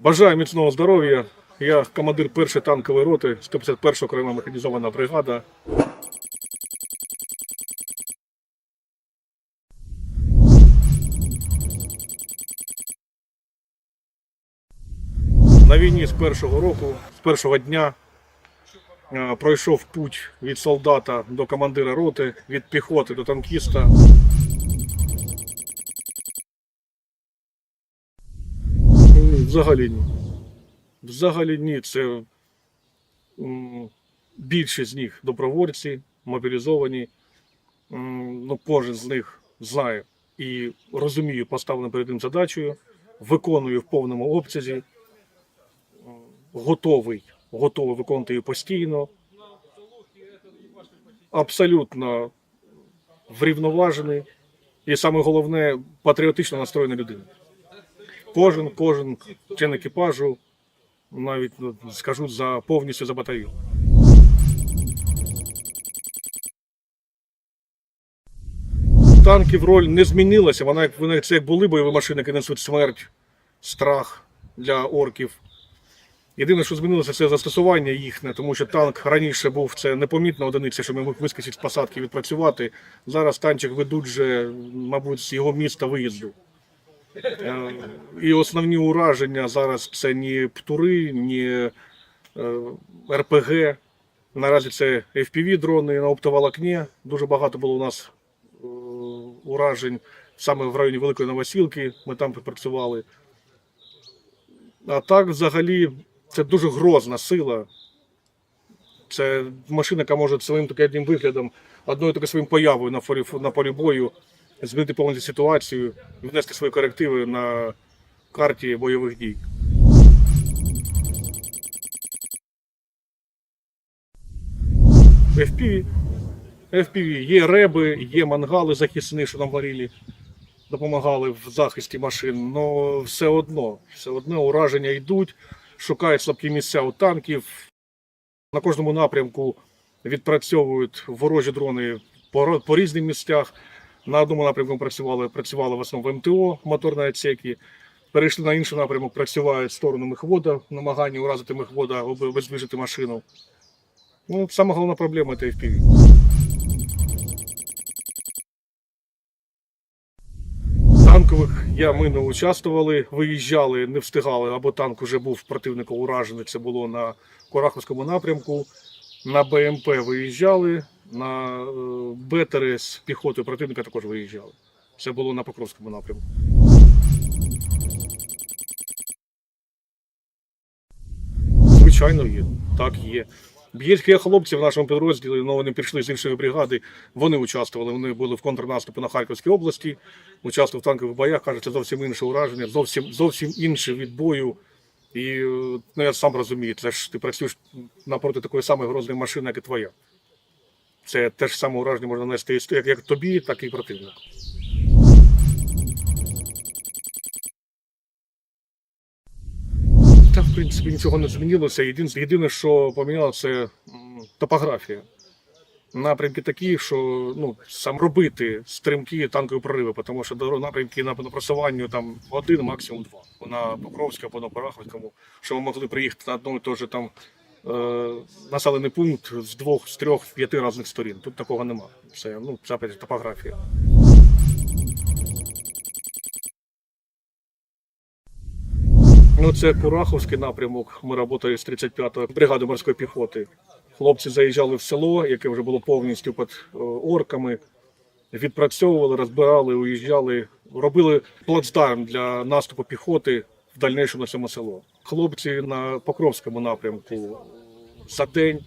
Бажаю міцного здоров'я. Я командир першої танкової роти, 151 окрема механізована бригада. На війні з першого року, з першого дня пройшов путь від солдата до командира роти, від піхоти до танкіста. Взагалі ні. Взагалі ні. Це більшість з них добровольці, мобілізовані. Ну, кожен з них знає і розуміє поставлену перед ним задачею, виконує в повному обсязі, готовий, готовий виконувати її постійно. Абсолютно врівноважений і саме головне патріотично настроєна людина. Кожен, кожен член екіпажу, навіть ну, скажу за повністю за батальйон. Танків роль не змінилася. Вона як вони це як були бойові машини, які несуть смерть, страх для орків. Єдине, що змінилося, це застосування їхнє, тому що танк раніше був це непомітна одиниця, що ми мог вискочити з посадки відпрацювати. Зараз танчик ведуть вже, мабуть, з його міста виїзду. Е, І основні ураження зараз це ні птури, ні е, РПГ. Наразі це FPV дрони на оптоволокні. Дуже багато було у нас е, уражень саме в районі Великої Новосілки. Ми там працювали. А так, взагалі, це дуже грозна сила. Це машина, яка може своїм таким виглядом, одною такою своїм появою на полі, на полі бою змінити повністю ситуацію, внести свої корективи на карті бойових дій. FPV. FPV. Є реби, є мангали захисні, що нам горіли, допомагали в захисті машин. але все одно, все одно ураження йдуть, шукають слабкі місця у танків. На кожному напрямку відпрацьовують ворожі дрони по, різним місцях. На одному напрямку працювали, працювали в основному МТО, моторної отсеки. Перейшли на інший напрямок, працювають в сторону мехвода, намагання уразити мехвода, об- обездвижити машину. Ну, сама головна проблема це FPV. Танкових я ми не участвували, виїжджали, не встигали, або танк вже був противника уражений. Це було на Кураховському напрямку. На БМП виїжджали, на е, бетери з піхотою противника також виїжджали. Це було на Покровському напрямку. Звичайно, є. Так, є. Є хлопці в нашому підрозділі, але вони прийшли з іншої бригади. Вони участвували. Вони були в контрнаступі на Харківській області, участвували в танкових боях. Кажуть, це зовсім інше ураження, зовсім зовсім інше від бою. І е, ну, я сам розумію, це ж ти працюєш напроти такої самої грозної машини, як і твоя. Це те ж саме ураження можна нести як, як тобі, так і противнику. Та, в принципі, нічого не змінилося. Єдине, що помінялося, це топографія. Напрямки такі, що ну, сам робити стрімкі танкові прориви, тому що напрямки на просуванню там один, максимум два. На Покровську або на Пораховському, що ми могли приїхати на одну і ту там населений пункт з двох, з трьох, п'яти різних сторін. Тут такого нема. Це ну, це топографія. Ну, це Кураховський напрямок. Ми працювали з 35-ї бригади морської піхоти. Хлопці заїжджали в село, яке вже було повністю під е, орками. Відпрацьовували, розбирали, уїжджали, робили плацдарм для наступу піхоти в дальнішому на цьому село. Хлопці на Покровському напрямку за день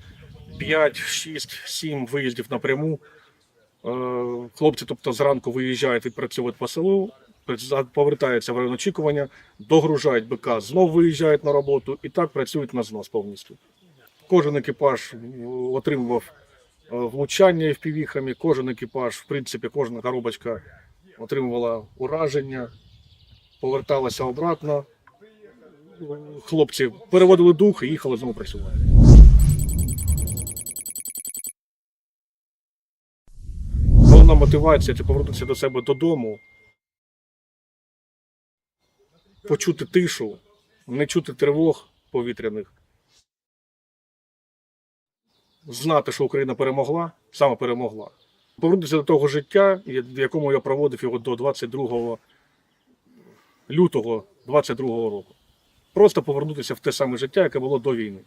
5, 6, 7 виїздів напряму. Е, Хлопці, тобто зранку виїжджають, відпрацьовують по селу, повертаються в район очікування, догружають БК, знов виїжджають на роботу і так працюють на знос повністю. Кожен екіпаж отримував е, влучання FPV-хами, кожен екіпаж, в принципі, кожна коробочка отримувала ураження, поверталася обратно. Хлопці переводили дух і їхали знову працювати. Мотивація це повернутися до себе додому, почути тишу, не чути тривог повітряних. Знати, що Україна перемогла, саме перемогла. Повернутися до того життя, в якому я проводив його до 22 лютого 22 року. Просто повернутися в те саме життя, яке було до війни.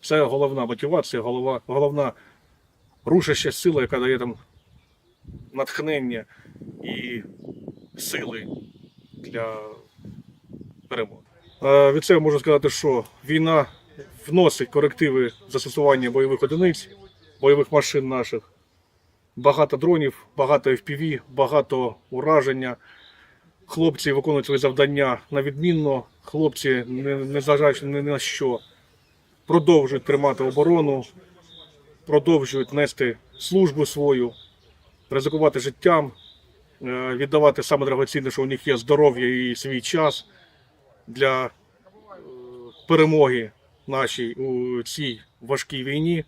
Це головна мотивація, голова, головна рушаща сила, яка дає там натхнення і сили для перемоги. Е, Від себе можу сказати, що війна вносить корективи застосування бойових одиниць, бойових машин наших. Багато дронів, багато FPV, багато ураження. Хлопці виконують свої завдання на відмінно. Хлопці, не, не ні на що, продовжують тримати оборону, продовжують нести службу свою, ризикувати життям, е, віддавати саме драгоцінне, що у них є здоров'я і свій час для е, перемоги нашій у цій важкій війні.